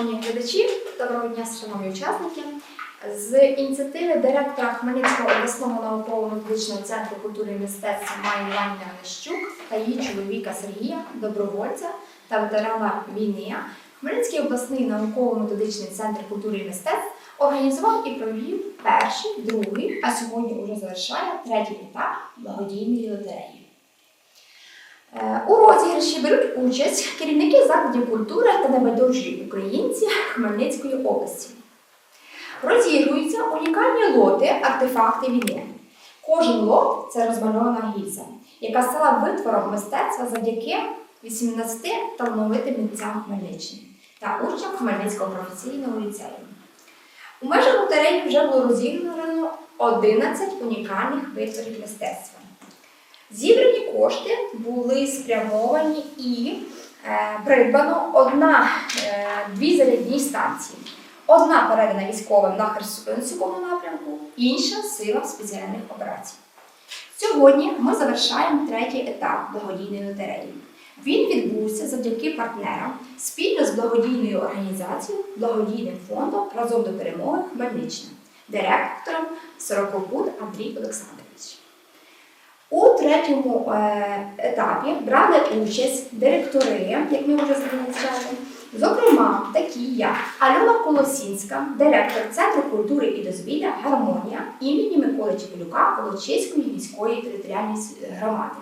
шановні глядачі, доброго дня, шановні учасники. З ініціативи директора Хмельницького обласного науково-методичного центру культури і мистецтва Майї Іванівни Нищук та її чоловіка Сергія, добровольця та ветерана війни, Хмельницький обласний науково-методичний центр культури і мистецтв організував і провів перший, другий, а сьогодні вже завершає третій етап благодійної лотереї. Е, У розіграші беруть участь керівники закладів культури та небайдужі українці Хмельницької області. Розігруються унікальні лоти, артефакти війни. Кожен лот це розмальована гільза, яка стала витвором мистецтва завдяки 18 талановитим митцям Хмельниччини та учням Хмельницького професійного ліцею. У межах лотереї вже було розіграно 11 унікальних витворів мистецтва. Зібрані кошти були спрямовані і е, придбано одна, е, дві зарядні станції. Одна передана військовим на Херсонському напрямку, інша силам спеціальних операцій. Сьогодні ми завершаємо третій етап благодійної лотереї. Він відбувся завдяки партнерам спільно з благодійною організацією, благодійним фондом разом до перемоги Хмельниччина, директором Сорокопут Андрій Олександрович. У третьому е, етапі брали участь директори, як ми вже зазначали, зокрема, такі як Альона Колосінська, директор Центру культури і дозвілля Гармонія імені Миколи Чепелюка Колочиської міської територіальної громади.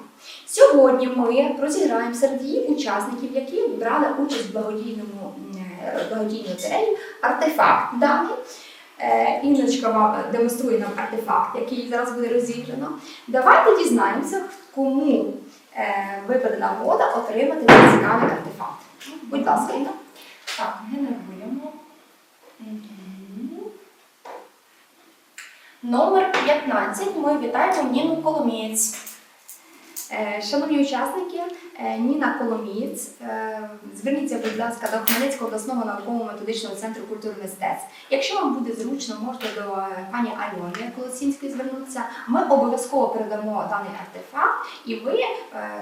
Сьогодні ми розіграємо серед її учасників, які брали участь в благодійному е, благодійній лотереї, артефакт даний. Е, Інночка вам демонструє нам артефакт, який зараз буде розіграно. Давайте дізнаємося, кому е, випаде нагода отримати цікавий артефакт. Будь ласка, Інна. Так, генеруємо. Номер 15. Ми вітаємо Ніну Коломієць. Е, Шановні учасники, е, Ніна Коломієць, е, зверніться, будь ласка, до Хмельницького обласного науково-методичного центру культури мистецтв. Якщо вам буде зручно, можете до пані Альони Колосінської звернутися. Ми обов'язково передамо даний артефакт, і ви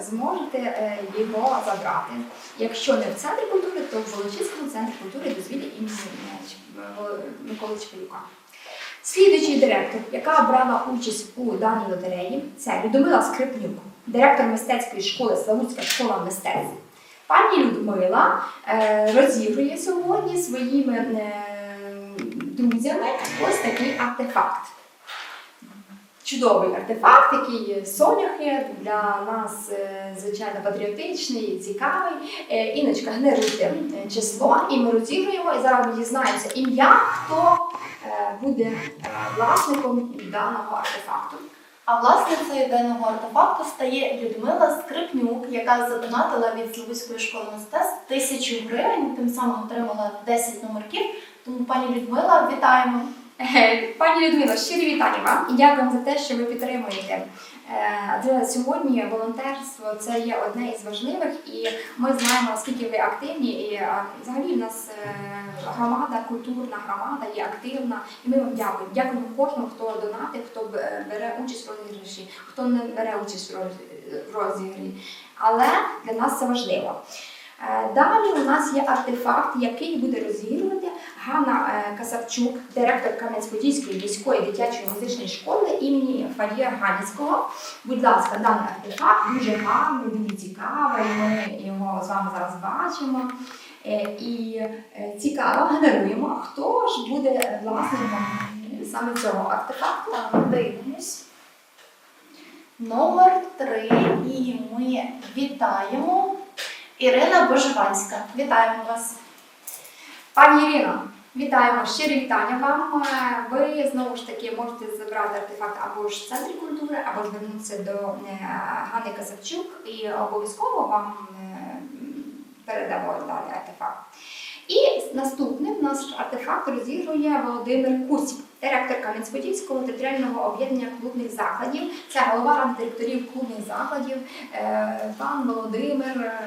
зможете його забрати. Якщо не в центрі культури, то в Волочиському центрі культури дозвілля імені Миколи Чепелюка. Слідуючий директор, яка брала участь у даній лотереї, це Людмила Скрипнюк, директор мистецької школи Славутська школа мистецтв. Пані Людмила е, розігрує сьогодні своїми е, друзями ось такий артефакт. Чудовий артефакт, який соняхи для нас, е, звичайно, патріотичний, цікавий. Іночка, генеруйте число, і ми розігруємо. І зараз дізнаємося ім'я, хто буде власником даного артефакту. А власницею даного артефакту стає Людмила Скрипнюк, яка задонатила від Слободської школи мистецтв тисячу гривень, тим самим отримала 10 номерків. Тому, пані Людмила, вітаємо! Е, Пані Людмила, щирі вітання вам і дякуємо за те, що ви підтримуєте. Е, Адже сьогодні волонтерство це є одне із важливих, і ми знаємо, наскільки ви активні. І взагалі в нас е, громада, культурна громада є активна, і ми вам дякуємо. Дякуємо кожному, хто донатить, хто бере участь в розіграші, хто не бере участь в роз- в розігрі. Але для нас це важливо. Е, Далі у нас є артефакт, який буде розігрувати Ганна е, Касавчук, директор Кам'янець-Подільської міської дитячої музичної школи імені Фадія Ганівського. Будь ласка, даний артефакт дуже гарний, дуже цікавий. Ми його з вами зараз бачимо. Е, І е, цікаво генеруємо, хто ж буде власником саме цього артефакту. Так, дивимось. Номер 3. І ми вітаємо Ірина Божеванська. Вітаємо вас! Пані Ірино, вітаємо, щирі вітання вам. Е, Ви знову ж таки можете забрати артефакт або ж в центрі культури, або звернутися до е, Ганни Казавчук і обов'язково вам е, передамо далі артефакт. І наступним наш артефакт розігрує Володимир Курсік, директор Кам'янець-Подільського територіального об'єднання клубних закладів. Це голова директорів клубних закладів. Е, Пан Володимир е,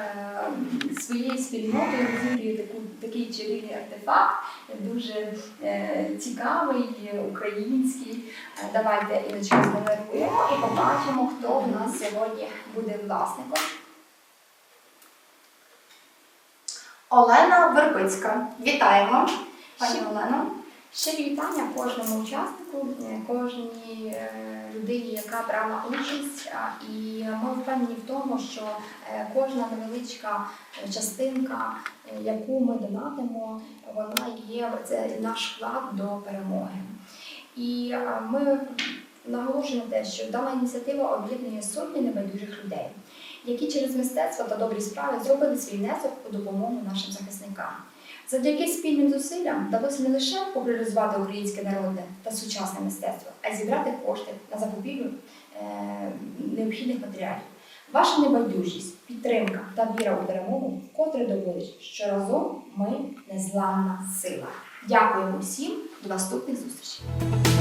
своєю спільнотою розігрує такий чарівний артефакт, дуже е, цікавий, український. Давайте Іночку згенеруємо і побачимо, хто в нас сьогодні буде власником. Олена Вербицька. Вітаємо, пані Ще- Олено. Щирі вітання кожному учаснику, е, кожній е, людині, яка брала участь. І ми впевнені в тому, що е, кожна невеличка частинка, яку ми донатимо, вона є це наш вклад до перемоги. І е, ми наголошуємо те, що дана ініціатива об'єднує сотні небайдужих людей, які через мистецтво та добрі справи зробили свій внесок у допомогу нашим захисникам. Завдяки спільним зусиллям вдалося не лише популяризувати українське народне та сучасне мистецтво, а й зібрати кошти на закупівлю е, необхідних матеріалів. Ваша небайдужість, підтримка та віра у перемогу вкотре доводить, що разом ми незламна сила. Дякуємо всім, до наступних зустрічей!